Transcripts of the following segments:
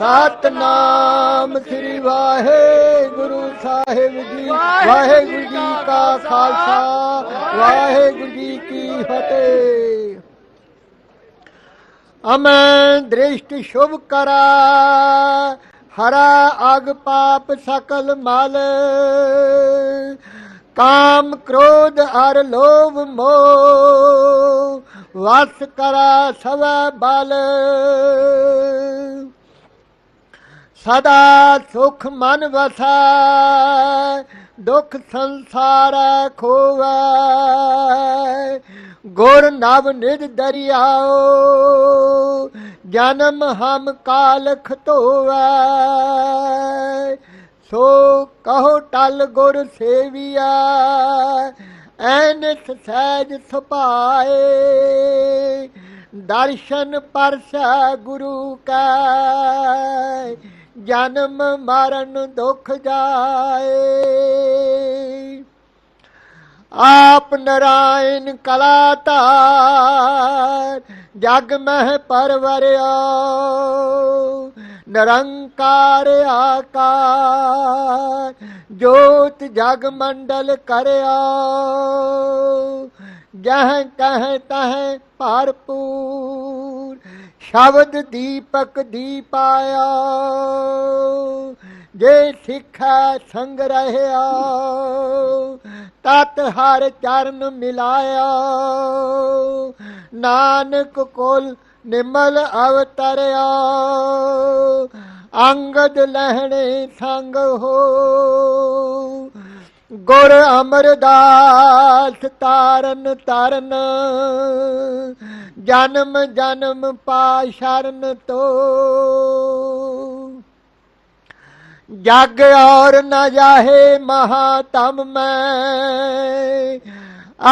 ਸਤਨਾਮ ਸ੍ਰੀ ਵਾਹਿਗੁਰੂ ਸਾਹਿਬ ਜੀ। ਵਾਹਿਗੁਰੂ ਜੀ ਕਾ ਖਾਲਸਾ, ਵਾਹਿਗੁਰੂ ਜੀ ਕੀ ਫਤਿਹ। ਅਮਨ ਦ੍ਰਿਸ਼ਟ ਸ਼ੁਭ ਕਰਾ, ਹਰਾ ਅਗ ਪਾਪ ਸਕਲ ਮਲ। ਕਾਮ ਕ੍ਰੋਧ ਅਰ ਲੋਭ ਮੋਹ, ਵਸ ਕਰਾ ਸਵੈ ਬਲ। ਸਦਾ ਸੁਖ ਮਨ ਵਸੈ, ਦੁਖ ਸੰਸਾਰ ਖੋਵੈ। ਗੁਰ ਨਵ ਨਿਧ ਦਰਿਆਓ, ਜਨਮ ਹਮ ਕਾਲਖ ਧੋਵੈ। ਸੋ ਕਹੋ ਟਲ ਗੁਰ ਸੇਵੀਆ ਐਨਿਸ ਸਹਿਜ ਸੁਭਾਏ। ਦਰਸ਼ਨ ਪਰਸੈ ਗੁਰੂ ਕੈ ਜਨਮ ਮਰਨ ਦੁਖ ਜਾਏ। ਆਪ ਨਰਾਇਣ ਕਲਾ ਧਾਰ ਜਗ ਮਹਿ ਪਰਵਰਿਆ ਨਿਰੰਕਾਰ ਆਕਾਰ, ਜੋਤ ਜਗ ਮੰਡਲ ਕਰਿਆ ਜਹ ਕਹ ਤਹ ਭਰਪੂਰ ਸ਼ਬਦ ਦੀਪਕ ਦੀਪਾਇਆ, ਜੇ ਸਿੱਖਾ ਸੰਗ ਰਹਿਆ ਤਤ ਹਰ ਚਰਨ ਮਿਲਾਇਆ। ਨਾਨਕ ਕੋਲ ਨਿਮਲ ਅਵਤਰਿਆ, ਅੰਗਦ ਲਹਿਣੇ ਸੰਗ ਹੋ ਗੁਰ ਅਮਰਦਾਸ ਤਾਰਨ ਤਰਨ, ਜਨਮ ਜਨਮ ਪਾ ਸ਼ਰਨ ਤੋ। ਜਗ ਔਰ ਨਾ ਜਾਹੇ ਮਹਾਤਮ ਮੈਂ,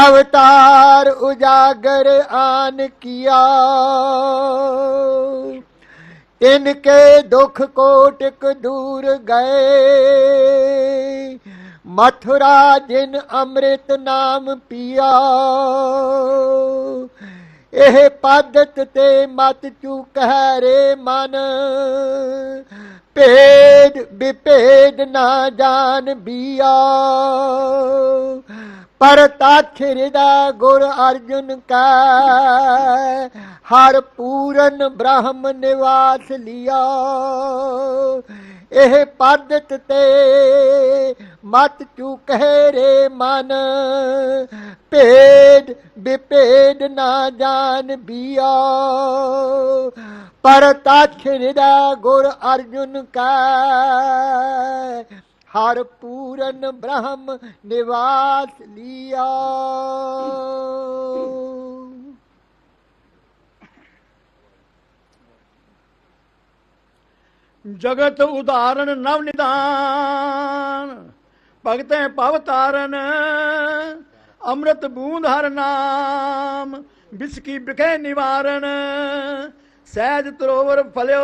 ਅਵਤਾਰ ਉਜਾਗਰ ਆਨ ਕੀਆ। ਇਨਕੇ ਦੁਖ ਕੋਟਿਕ ਦੂਰ ਗਏ ਮਥੁਰਾ ਜਿਨ ਅੰਮ੍ਰਿਤ ਨਾਮ ਪੀਆ, ਇਹ ਪਦਤ ਤੇ ਮਤ ਚੁਕਹਿ ਰੇ ਮਨ। ਭੇਦ ਵਿਭੇਦ ਨਾ ਜਾਣ ਬੀਆ, ਪਰ ਤਛ ਹਿਰਦਾ ਗੁਰ ਅਰਜੁਨ ਕਾ, ਹਰ ਪੂਰਨ ਬ੍ਰਹਮ ਨਿਵਾਸ ਲਿਆ। ਇਹ ਪਦਤ ਤੇ ਮਤ ਚੁਕਹਿ ਰੇ ਮਨ? ਭੇਦ ਵਿਭੇਦ ਨਾ ਜਾਣ ਬੀਆ। ਪਰ ਤਛ ਹਿਰਦਾ ਗੁਰ ਅਰਜੁਨ ਕਾ, ਹਰ ਪੂਰਨ ਬ੍ਰਹਮ ਨਿਵਾਸ ਲਿਆ। ਜਗਤ ਉਦਾਹਰਣ ਨਵ ਨਿਦਾਨ। ਭਗਤੈ ਭਵ ਤਾਰਨ, ਅੰਮ੍ਰਿਤ ਬੂੰਦ ਹਰ ਨਾਮ। ਬਿਸਕੀ ਬਿਖੇ ਨਿਵਾਰਨ, ਸਹਿਜ ਤਰੋਵਰ ਫਲਿਓ।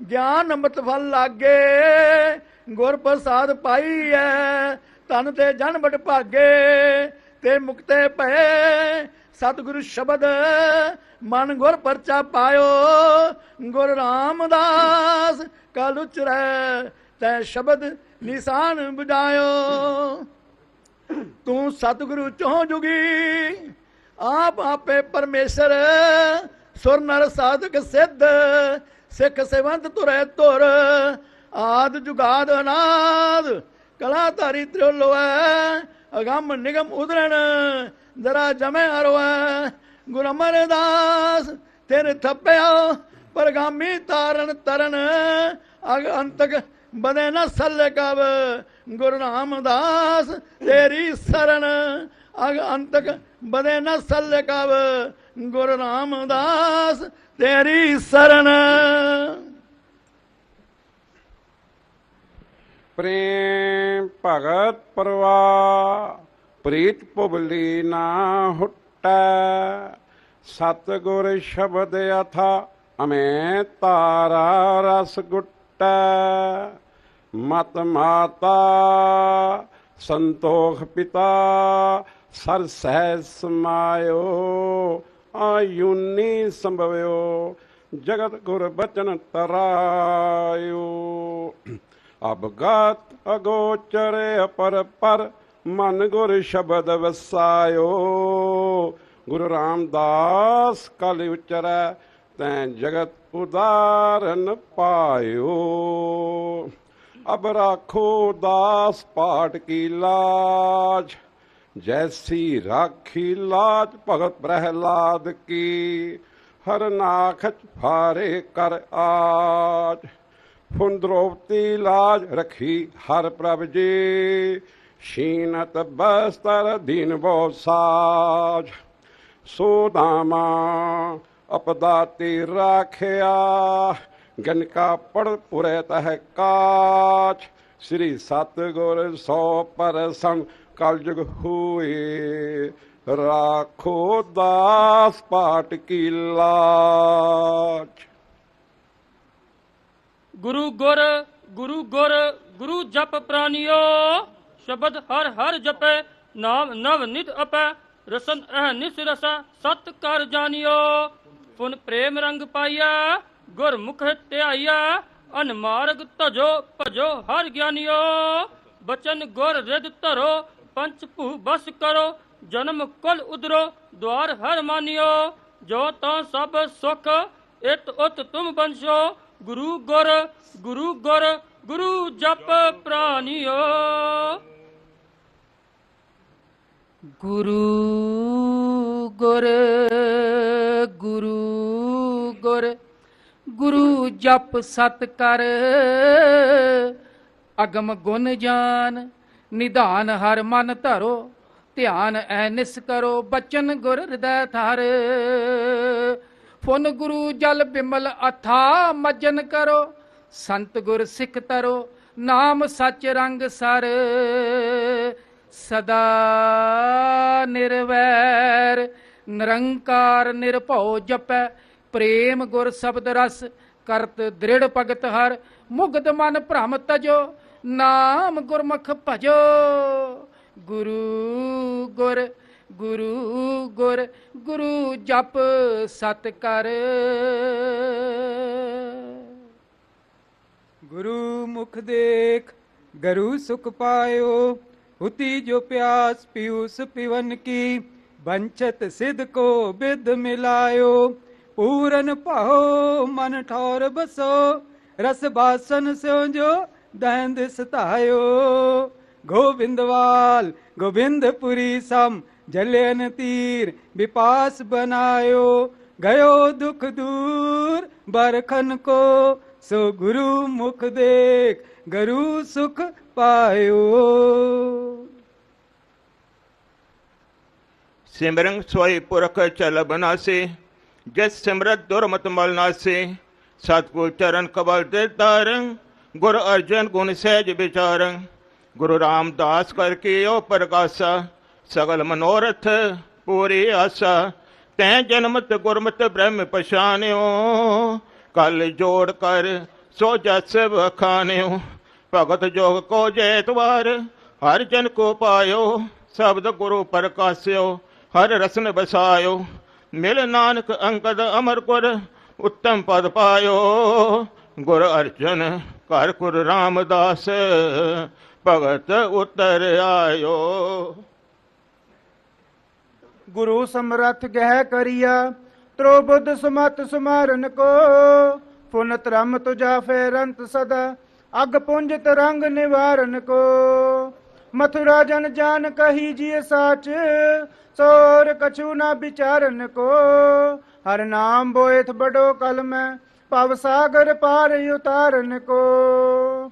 ਗਿਆਨ ਅੰਮ੍ਰਿਤ ਫਲ ਲਾਗੇ, ਗੁਰ ਪ੍ਰਸਾਦ ਪਾਈਐ ਤਨ ਤੇ ਜਨ ਬਟ ਭਾਗੇ। ਤੇ ਮੁਕਤੇ ਭਏ, ਸਤਿਗੁਰੂ ਸ਼ਬਦ ਮਨ ਗੁਰ ਪਰਚਾ ਪਾਇਓ। ਗੁਰ ਰਾਮਦਾਸ, ਕਲ ਉਚਰੈ ਤੈ ਸ਼ਬਦ ਨਿਸ਼ਾਨ ਬੁਝਾਇਓ। ਤੂੰ ਸਤਿਗੁਰੂ ਚੋਂ ਜੁਗੀ, ਆਪ ਆਪੇ ਪਰਮੇਸ਼ਰ, ਸੁਰ ਨਰ ਸਾਧਕ ਸਿੱਧ, ਸਿੱਖ ਸੇਵੰਤ ਤੁਰੇ ਤੁਰ ਆਦ ਜੁਗਾਦ ਅਨਾਦ ਕਲਾ ਧਾਰੀ ਤ੍ਰਿਲੋਐ ਅਗੰਮ ਨਿਗਮ ਉਦਰਣ ਜਰਾ ਜਮੈ ਅਰਵੈ ਗੁਰ ਅਮਰਦਾਸ ਤੇਰੇ ਥੱਪਿਆ, ਪਰਗਾਮੀ ਤਾਰਨ ਤਰਨ, ਅਗ ਅੰਤਕ ਬਦੇ ਨਾ ਸੱਲੇ ਕਬ, ਗੁਰੂ ਰਾਮਦਾਸ ਤੇਰੀ ਸ਼ਰਨ, ਅਗ ਅੰਤਕ ਬਦੇ ਨਾ ਸੱਲੇ ਕਬ, ਗੁਰੂ ਰਾਮਦਾਸ ਤੇਰੀ ਸਰਨ। ਪ੍ਰੇਮ ਭਗਤ ਪਰਵਾ, ਪ੍ਰੀਤ ਪੁਬਲੀ ਨਾ ਹੁਟੈ। ਸਤਿਗੁਰ ਸ਼ਬਦ ਅਥਾ ਅਮੇ ਤਾਰਾ ਰਸ ਗੁਟੈ। ਮਤ ਮਾਤਾ ਸੰਤੋਖ ਪਿਤਾ, ਸਰ ਸਹਿ ਸਮਾਇਓ, ਆਯੁਨੀ ਸੰਭਵਿਓ, ਜਗਤ ਗੁਰ ਬਚਨ ਤਰਾਇਓ। ਅਬਗਤ ਅਗੋਚਰ ਅਪਰ ਪਰ ਮਨ ਗੁਰ ਸ਼ਬਦ ਵਸਾਇਓ। ਗੁਰੂ ਰਾਮਦਾਸ ਕਲ ਉਚਰੈ ਤੈਂ ਜਗਤ ਉਦਾਰਨ ਪਾਇਓ। ਅਬ ਰਾਖੋ ਦਾਸ ਪਾਠ ਕੀ ਲਾਜ, ਜੈਸੀ ਰਾਖੀ ਲਾਜ ਭਗਤ ਪ੍ਰਹਿਲਾਦ ਕੀ, ਹਰ ਨਾਖਚ ਫਾਰੇ ਕਰ ਆਜ। ਫੁਨ ਦ੍ਰੋਪਤੀ ਲਾਜ ਰਖੀ ਹਰ ਪ੍ਰਭ ਜੀ। ਸ਼ੀਨਤ ਬਸਤਰ ਦੀਨ ਬੋ ਸਾਜ। ਸੋਦਾਮਾ ਅਪਦਾਤੀ ਰਾਖਿਆ। ਗਨਕਾ ਪੜ ਪੁਰੇ ਤਹ ਕਾਚ। ਸ੍ਰੀ ਸਤਗੁਰ ਸੋ ਪਰਸੰ ਕਲਯੁਗ ਹੋਏ। ਰਾਖੋ ਦਾਸ ਪਾਟ ਕੀ ਲਾਚ ਗੁਰੂ ਗੁਰ ਗੁਰੂ ਗੁਰ, ਗੁਰੂ ਜਪ ਪ੍ਰਾਨਿਓ ਸ਼ਬਦ ਹਰ ਹਰ ਜਪੈ, ਨਾਮ ਨਵ ਨਿਤ ਅਪੈ ਰਸਨ ਅਹ ਨਿਸ ਰਸਾ ਸਤ ਕਰ ਜਾਣਿਓ। ਫੁਨ ਪ੍ਰੇਮ ਰੰਗ ਪਾਈਆ ਗੁਰਮੁਖ ਧਿਆਈਆ ਅਨਮਾਰਗ ਤਜੋ ਭਜੋ ਹਰ ਗਿਆਨਿਓ। ਬਚਨ ਗੁਰ ਰਿਦ ਧਰੋ, ਪੰਚ ਭੂ ਬਸ ਕਰੋ, ਜਨਮ ਕੁਲ ਉਦਰੋ ਦਵਾਰ ਹਰ ਮਾਨਿਓ। ਜੋ ਤਾਂ ਸਭ ਸੁਖ, ਇਤ ਉਤ ਤੁਮ ਬੰਸ਼ੋ ਗੁਰੂ ਗੁਰ ਗੁਰੂ ਗੁਰ, ਗੁਰੂ ਜਪ ਪ੍ਰਾਨਿਓ ਗੁਰੂ ਗੁਰ ਗੁਰੂ ਗੁਰ, ਗੁਰੂ ਜਪ ਸਤ ਕਰ ਅਗਮ ਗੁਣ ਜਾਨ, ਨਿਧਾਨ ਹਰ ਮਨ ਧਰੋ, ਧਿਆਨ ਐ ਨਿਸ ਕਰੋ ਬਚਨ ਗੁਰ ਹਿਰਦੈ ਥਰ ਫੁਨ ਗੁਰੂ ਜਲ ਬਿਮਲ ਅਥਾ ਮਜਨ ਕਰੋ, ਸੰਤ ਗੁਰ ਸਿੱਖ ਤਰੋ, ਨਾਮ ਸੱਚ ਰੰਗ ਸਰ, ਸਦਾ ਨਿਰਵੈਰ, ਨਿਰੰਕਾਰ ਨਿਰਭਉ ਜਪੈ, ਪ੍ਰੇਮ ਗੁਰ ਸ਼ਬਦ ਰਸ, ਕਰਤ ਦ੍ਰਿੜ ਭਗਤ ਹਰ, ਮੁਗਧ ਮਨ ਭ੍ਰਮ ਤਜੋ, ਨਾਮ ਗੁਰਮੁਖ ਭਜੋ, ਗੁਰੂ ਗੁਰ ਗੁਰੂ ਗੁਰ ਗੁਰੂ ਜਪ ਸਤ ਕਰ ਗੁਰੂ ਮੁਖ ਦੇਖ ਗਰੂ ਸੁਖ ਪਾਇਓ ਹੁਤੀ ਜੋ ਪਿਆਸ ਪਿਉਸ ਪਿਵਨ ਕੀ ਬੰਚਤ ਸਿਧ ਕੋ ਬਿਦ ਮਿਲਾਇਓ ਪੂਰਨ ਭਾਉ ਮਨ ਠੌਰ ਬਸੋ ਰਸ ਬਾਸਨ ਸਿਉ ਜੋ ਦਹਿੰਦ ਸਤਾਇਓ ਗੋਬਿੰਦਵਾਲ ਗੋਬਿੰਦਪੁਰੀ ਸਮ ਜਲਨ ਤੀਰ ਵਿਪਾਸ ਬਨਾਇਓ ਗਇਓ ਦੁਖ ਦੂਰ ਬਰਖਨ ਕੋ ਸੋ ਗੁਰੂ ਮੁਖ ਦੇਖ ਗਰੂ ਸੁਖ ਪਾਇਓ ਸਿਮਰਨ ਸੋਈ ਪੁਰਖ ਚਲ ਬਨਾਸੇ ਜਿਸ ਸਿਮਰਤ ਦੁਰਮਤ ਮਲ ਨਾਸੇ ਸਤਗੁਰ ਚਰਨ ਕਬਲ ਦੇ ਤਾਰੰ ਗੁਰ ਅਰਜਨ ਗੁਣ ਸਹਿਜ ਵਿਚਾਰੰ ਗੁਰੂ ਰਾਮਦਾਸ ਕਰਕੇ ਉਹ ਪ੍ਰਗਾਸਾ ਸਗਲ ਮਨੋਰਥ ਪੂਰੀ ਆਸਾ, ਤੈ ਜਨਮਤ ਗੁਰਮਤ ਬ੍ਰਹਮ ਪਛਾਨਿਓ। ਕਲ ਜੋੜ ਕਰ, ਸੋ ਜਸ ਵਖਾਨਿਓ। ਭਗਤ ਜੋਗ ਕੋ ਜੇਤਵਾਰ ਹਰ ਜਨ ਕੋ ਪਾਇਓ। ਸ਼ਬਦ ਗੁਰੂ ਪ੍ਰਕਾਸਿਓ, ਹਰ ਰਸਨ ਬਸਾਇਓ ਮਿਲ ਨਾਨਕ ਅੰਕਦ ਅਮਰ ਗੁਰ, ਉੱਤਮ ਪਦ ਪਾਇਓ। ਗੁਰ ਅਰਜਨ, ਘਰ ਗੁਰ ਰਾਮਦਾਸ, ਭਗਤ ਉਤਰ ਆਇਓ। ਗੁਰੂ ਸਮਰੱਥ ਗਹਿ ਕਰੀਆ, ਤ੍ਰੋ ਬੁੱਧ ਸੁਮਤ ਸੁਮਾਰਨ ਕੋ। ਪੁਨਤ ਰਮ ਤੁਜਾ ਫੇਰੰਤ ਸਦਾ, ਅਗ ਪੁੰਜ ਤਰੰਗ ਨਿਵਾਰਨ ਕੋ। ਮਥੁਰਾ ਜਨ ਜਾਨ ਕਹੀ ਜੀ ਸਾਚ, ਸੋਰ ਕਛੂ ਨਾ ਵਿਚਾਰਨ ਕੋ। ਹਰ ਨਾਮ ਬੋਇਥ ਬਡੋ ਕਲ ਮੈਂ ਭਵ ਸਾਗਰ ਪਾਰ ਉਤਾਰਨ ਕੋ।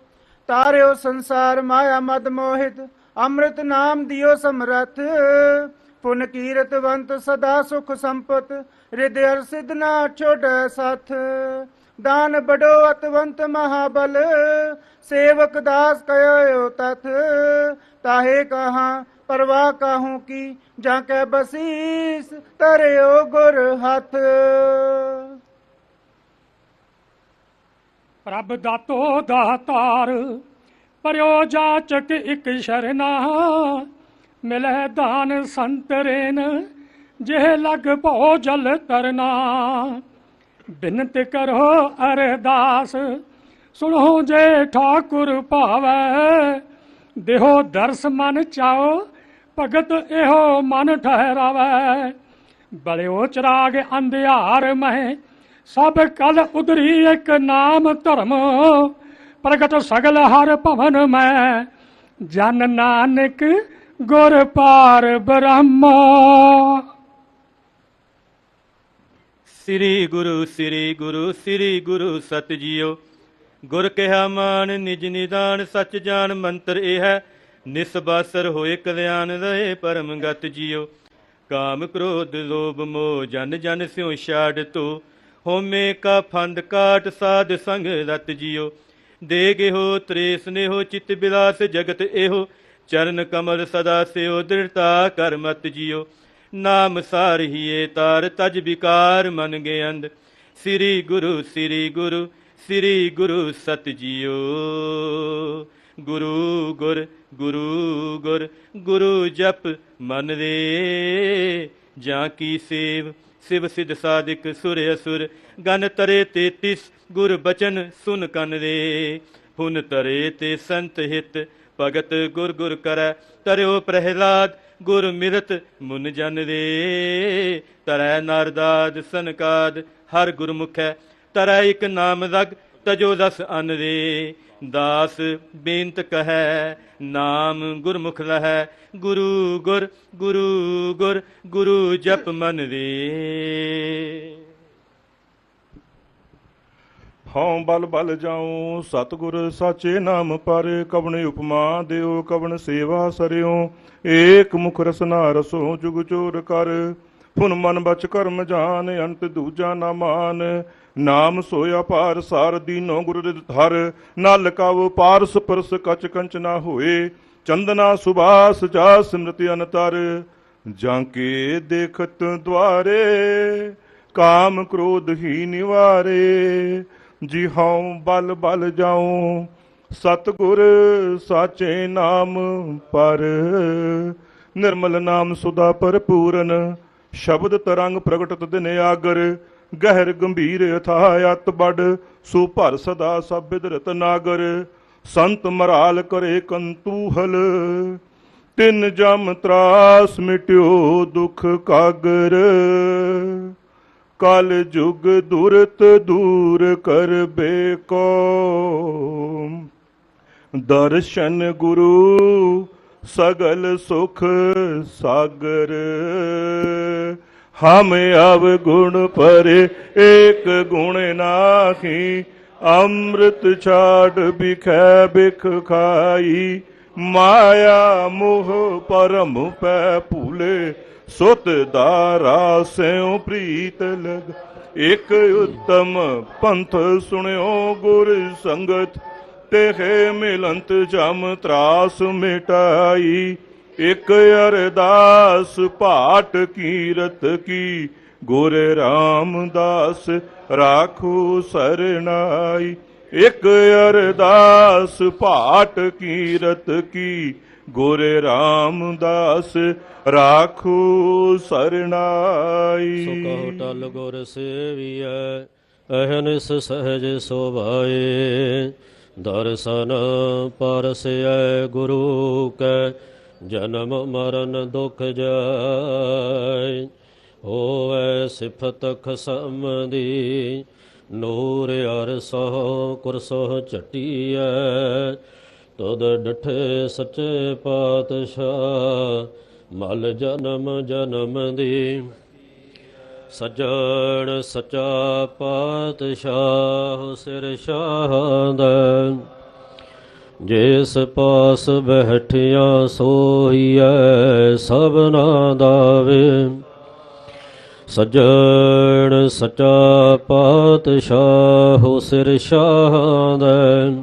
ਤਾਰਿਓ ਸੰਸਾਰ ਮਾਇਆ ਮਦ ਮੋਹਿਤ, ਅੰਮ੍ਰਿਤ ਨਾਮ ਦਿਓ ਸਮਰਥ ਪੁਨ ਕੀਰਤਵੰਤ ਸਦਾ ਸੁਖ ਸੰਪਤ ਹਿਰਦਿ ਅਰ ਸਿਧ ਨਾ ਛੋੜੈ ਸਾਥ। ਦਾਨ ਬੜੋ ਅਤਵੰਤ ਮਹਾਬਲ, ਸੇਵਕ ਦਾਸ ਕਯੋ ਤਥ ਤਾਹੇ ਕਹਾ ਪਰਵਾ ਕਾਹੂ ਕੀ, ਜਾਂ ਕੈ ਬਸੀਸ ਤਰਿਓ ਗੁਰ ਹੱਥ। ਪ੍ਰਭ ਦਾਤੋ ਦਾਤਾਰ, ਪਰਿਓ ਜਾਚਕ ਇਕ ਸ਼ਰਨਾ। ਮਿਲੈ ਦਾਨ ਸੰਤਰੇਨ ਜਿਹ ਲਗ ਭੋ ਜਲ ਤਰਨਾ। ਬਿਨਤ ਕਰੋ ਅਰਦਾਸ, ਸੁਣੋ ਜੇ ਠਾਕੁਰ ਭਾਵੈ। ਦੇਹੋ ਦਰਸ ਮਨ ਚਾਓ, ਭਗਤ ਇਹੋ ਮਨ ਠਹਿਰਾਵੈ। ਬਲਿਓ ਚਰਾਗ ਅੰਧਿਆਰ ਮਹਿ, ਸਭ ਕਲ ਉਦਰੀ ਇੱਕ ਨਾਮ ਧਰਮ। ਪ੍ਰਗਟ ਸਗਲ ਹਰ ਭਵਨ ਮੈਂ ਜਨ ਨਾਨਕ ਗੁਰ ਪਾਰ ਬ੍ਰਹਮ। ਸ੍ਰੀ ਗੁਰੂ ਸ੍ਰੀ ਗੁਰੂ ਸ੍ਰੀ ਗੁਰੂ ਸਤ ਜੀਓ। ਗੁਰ ਕਿਹਾ ਮਾਨ, ਨਿਜ ਨਿਦਾਨ, ਸੱਚ ਜਾਨ ਮੰਤਰ ਇਹ ਹੈ, ਨਿਸਬਾਸਰ ਹੋਏ ਕਲਿਆਣ ਰਹੇ ਪਰਮ ਗਤ ਜੀਓ। ਕਾਮ ਕ੍ਰੋਧ, ਲੋਭ, ਮੋਹ, ਜਨ ਜਨ ਸਿਉ ਛਾੜ ਤੋ। ਹੋਮੇ ਕਾ ਫੰਦ ਕਾਟ, ਸਾਧ ਸੰਗ ਰਤ ਜੀਓ। ਦੇ ਗਿਹੋ ਤ੍ਰੇਸ ਨੇਹੋ ਚਿਤ ਬਿਲਾਸ, ਜਗਤ ਇਹੋ। ਚਰਨ ਕਮਲ ਸਦਾ ਸਿਓ ਦ੍ਰਿੜਤਾ ਕਰ ਮਤ ਜੀਓ ਨਾਮ ਸਾਰਹੀਏ ਤਾਰ, ਤਜ ਵਿਕਾਰ ਮਨ ਗਿਆੰਦ ਸ੍ਰੀ ਗੁਰੂ ਸ੍ਰੀ ਗੁਰੂ ਸ੍ਰੀ ਗੁਰੂ ਸਤ ਜੀਓ ਗੁਰੂ ਗੁਰ ਗੁਰੂ ਗੁਰ, ਗੁਰੂ ਜਪ ਮਨ ਰੇ ਜਾਂ ਕੀ ਸੇਵ, ਸਿਵ ਸਿਧ ਸਾਧਿਕ ਸੁਰ ਅਸੁਰ। ਗਨ ਤਰੇ 33 ਗੁਰ ਬਚਨ ਸੁਨ ਕਨ ਰੇ ਹੁਨ ਤਰੇ ਤੇ ਸੰਤ ਹਿਤ ਭਗਤ ਗੁਰ ਗੁਰ ਕਰੈ ਤਰਿਓ ਪ੍ਰਹਿਲਾਦ, ਗੁਰ ਮਿਰਤ ਮੁਨ ਜਨ ਰੇ। ਤਰੈ ਨਰਦਾਦ ਸਨਕਾਦ, ਹਰ ਗੁਰਮੁਖੈ, ਤਰੈ ਇਕ ਨਾਮ ਰਗ ਤਜੋ ਦਸ ਅਨ ਰੇ। ਦਾਸ ਬੇਨਤ ਕਹੈ, ਨਾਮ ਗੁਰਮੁਖ ਲਹੈ, ਗੁਰੂ ਗੁਰ ਗੁਰੂ ਗੁਰ, ਗੁਰੂ ਜਪ ਮਨ ਰੇ। ਹਉ ਬਲ ਬਲ ਜਾਉ, ਸਤਿਗੁਰ ਸਾਚੇ ਨਾਮ ਪਰ ਕਵਣ ਉਪਮਾ ਦਿਓ, ਕਵਣ ਸੇਵਾ ਸਰਿਓ। ਏਕ ਮੁਖ ਰਸਨਾ ਰਸੋ, ਜੁਗ ਚੋਰ ਕਰ। ਫੁਨ ਮਨ ਬਚ ਕਰਮ ਜਾਨ, ਅੰਤ ਦੂਜਾ ਨਾ ਮਾਨ। ਨਾਮ ਸੋਇਆ ਪਾਰ ਸਾਰ ਦੀਨੋ ਗੁਰ ਹਰ ਨਲ ਕਵ ਪਾਰਸ ਪਰਸ ਕਚ ਕੰਚ ਨਾ ਹੋਏ। ਚੰਦਨਾ ਸੁਭਾਸ਼ ਜਾ ਸਿਮਰਤਿ ਅਨਤਰ। ਜਾਂ ਕੇ ਦੇਖਤ ਦੁਆਰੇ, ਕਾਮ ਕ੍ਰੋਧ ਹੀ ਨਿਵਾਰੇ। ਜੀ ਹਉ ਬਲ ਬਲ ਜਾਉ, ਸਤਿਗੁਰ ਸਾਚੇ ਨਾਮ ਪਰ। ਨਿਰਮਲ ਨਾਮ ਸੁਦਾ ਭਰਪੂਰਨ, ਸ਼ਬਦ ਤਰੰਗ ਪ੍ਰਗਟਤ ਦਿਨ ਆਗਰ। ਗਹਿਰ ਗੰਭੀਰ ਅਥਾਹ ਅਤ ਬੜ ਸੋ ਭਰ ਸਦਾ ਸਭ ਬਿਦਰਤ ਨਾਗਰ। ਸੰਤ ਮਰਾਲ ਕਰੇ ਕੰਤੂਹਲ, ਤਿੰਨ ਜਮ ਤਰਾਸ ਮਿਟਿਓ ਦੁਖ ਕਾਗਰ। ਕਲ ਜੁਗ ਦੁਰਤ ਦੂਰ ਕਰਬੇ ਕੋ ਦਰਸ਼ਨ ਗੁਰੂ ਸਗਲ ਸੁਖ ਸਾਗਰ। ਹਮ ਅਵ ਗੁਣ ਪਰੇ ਏਕ ਗੁਣ ਨਾਹੀ, ਅੰਮ੍ਰਿਤ ਛਾੜ ਬਿਖੈ ਬਿਖ ਖਾਈ। ਮਾਇਆ ਮੋਹ ਪਰਮ ਪੈ ਭੂਲੇ ਸੁਤ ਦਾਰਾ ਸਿਉ ਪ੍ਰੀਤ ਲਗ। ਇਕ ਉਤਮ ਪੰਥ ਸੁਣਿਓ ਗੁਰ ਸੰਗਤ, ਤੇਹੇ ਮਿਲੰਤ ਜਮ ਤਰਾਸ ਮਿਟਾਈ। ਇਕ ਅਰਦਾਸ ਭਾਟ ਕੀਰਤ ਕੀ, ਗੁਰ ਰਾਮਦਾਸ ਰਾਖੂ ਸਰਣਾਈ ਇਕ ਅਰਦਾਸ ਭਾਟ ਕੀਰਤ ਕੀ ਗੁਰ ਰਾਮਦਾਸ ਰਾਖੂ ਸਰਣਾਈ। ਸੋ ਕਹੋ ਟਲ ਗੁਰ ਸੇਵੀਐ ਅਹਨਿਸ ਸਹਜ ਸੋਭਾਏ। ਦਰਸ਼ਨ ਪਰਸੈ ਗੁਰੂ ਕੈ, ਜਨਮ ਮਰਨ ਦੁਖ ਜਾਏ। ਹੋਵੇ ਸਿਫਤ ਖਸਮ ਦੀ ਨੂਰ ਅਰਸਹੁ ਕੁਰਸਹੁ ਝਟੀਐ। ਤਦ ਡਠੇ ਸੱਚੇ ਪਾਤਸ਼ਾਹ, ਮਲ ਜਨਮ ਜਨਮ ਦੀ। ਸਜਣ ਸਚਾ ਪਾਤਸ਼ਾਹ ਸਿਰ ਸ਼ਾਹ ਸ਼ਾਹਦਾ। ਜਿਸ ਪਾਸ ਬੈਠਿਆ ਸੋਈਐ ਸਭਨਾ ਦਾਵੇ। ਸਜਣ ਸਚਾ ਪਾਤਸ਼ਾਹ ਸਿਰ ਸ਼ਾਹ ਸ਼ਾਹਦਾ।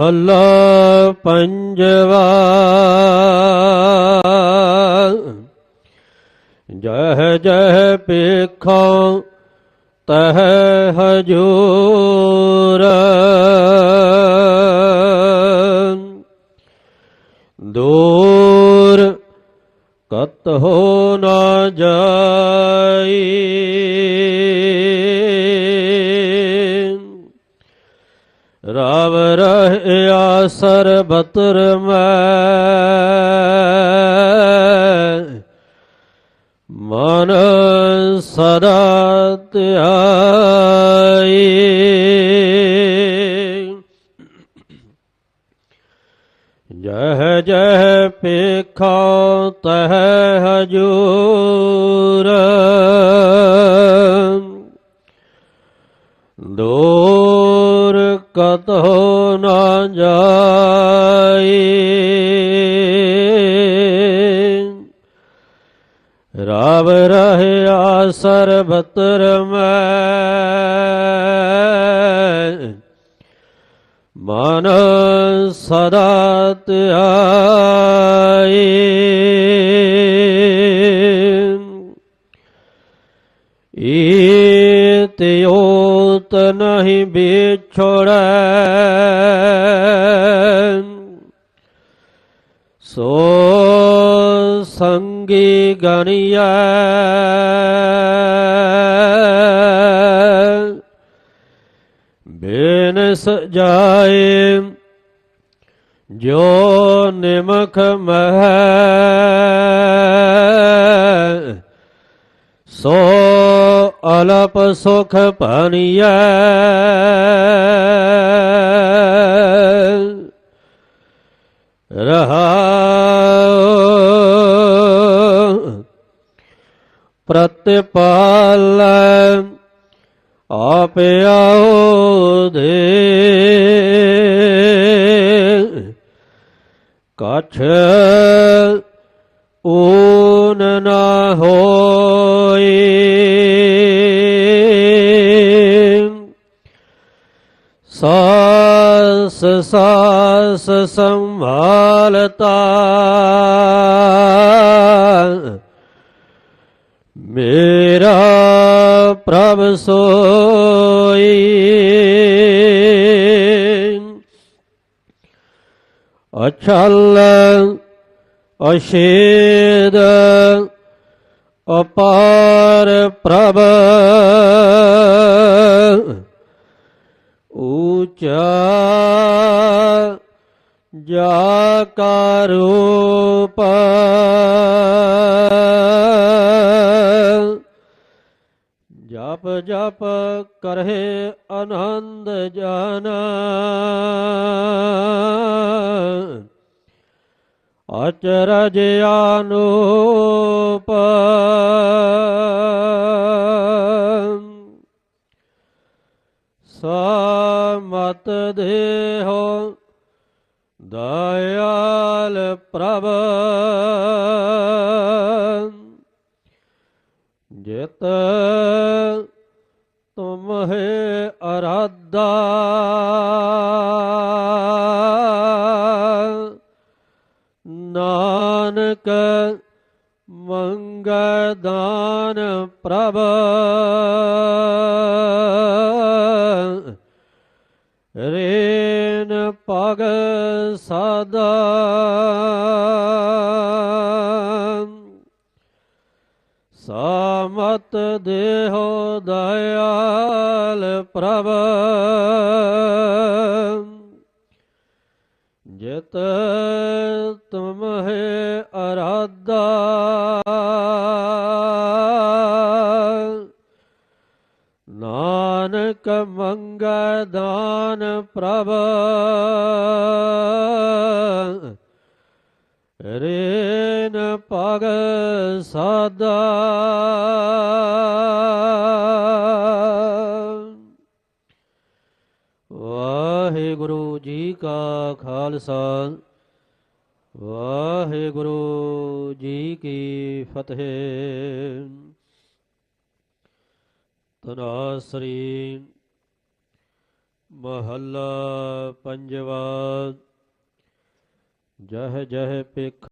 ਮਹੱਲਾ ਪੰਜਵਾ। ਜਹ ਜਹ ਪੇਖਾਂ ਤਹ ਹਜੂਰ। ਦੂਰ ਕਤ ਹੋ ਨਾ ਜਾਈ। ਸਰਬਤਰ ਮੈਂ ਮਨ ਸਦਾ ਧਿਆਈ। ਜਹ ਜਹ ਪੇਖਾ ਤਹ ਹਜੂਰ। ਦੂਰ ਕਤੋ ਰਾਵ ਰਹਿਆ ਸਰਬਤਰ ਮੈਂ। ਮਨ ਸਦਾ ਧਿਆਈ। ਈਤਿਓਤ ਨਹੀਂ ਵਿਛੜੈ। ਸੋ ਸੰਗੀ ਗਣਿਆ ਬਿਨ ਸਜਾਏ ਜੋ ਨਿਮਖ ਮਹਿ ਸੋ ਅਲਪ ਸੁਖ ਪਾਨੀਐ ਰਹਾ ਪ੍ਰਤਿਪਾਲ ਆਪ ਆਓ ਦੇ ਕਛ ਊਨ ਨਾ ਹੋਈ। ਸਾਸ ਸਾਸ ਸੰਭਾਲਤਾ। ਮੇਰਾ ਪ੍ਰਭ ਸੋਈ। ਅਛਲ ਅਸ਼ੇਦ ਅਪਾਰ ਪ੍ਰਭ। ਊਚਾ ਜਾ ਕਾ ਜਪ ਜਪ ਕਰਹਿ ਆਨੰਦ ਜਨ। ਅਚਰਜ ਅਨੂਪ ਸਮਤ ਦੇਹੋ ਦਇਆਲ ਪ੍ਰਭ। ਜਿਤ ਤੁਮ ਹੈ ਅਰਾਦਾ ਨਾਨਕ ਮੰਗੈ ਦਾਨ ਪ੍ਰਭ। ਰੇਨ ਪਗ ਸਦਾ। ਸਾਮਤ ਦੇਹੋ ਦਇਆਲ ਪ੍ਰਭ। ਜਿਤ ਤੁਮ ਹੈ ਅਰਾਧਾ। ਨਾਨਕ ਮੰਗੈ ਦਾਨ ਪ੍ਰਭ। ਰੇ ਪਗ ਸਾਦਾ। ਵਾਹਿਗੁਰੂ ਜੀ ਕਾ ਖਾਲਸਾ, ਵਾਹਿਗੁਰੂ ਜੀ ਕੀ ਫਤਿਹ। ਤਨਾਸਰੀ ਮਹੱਲਾ ਪੰਜਵਾ। ਜਹ ਜਹ ਪਿਖ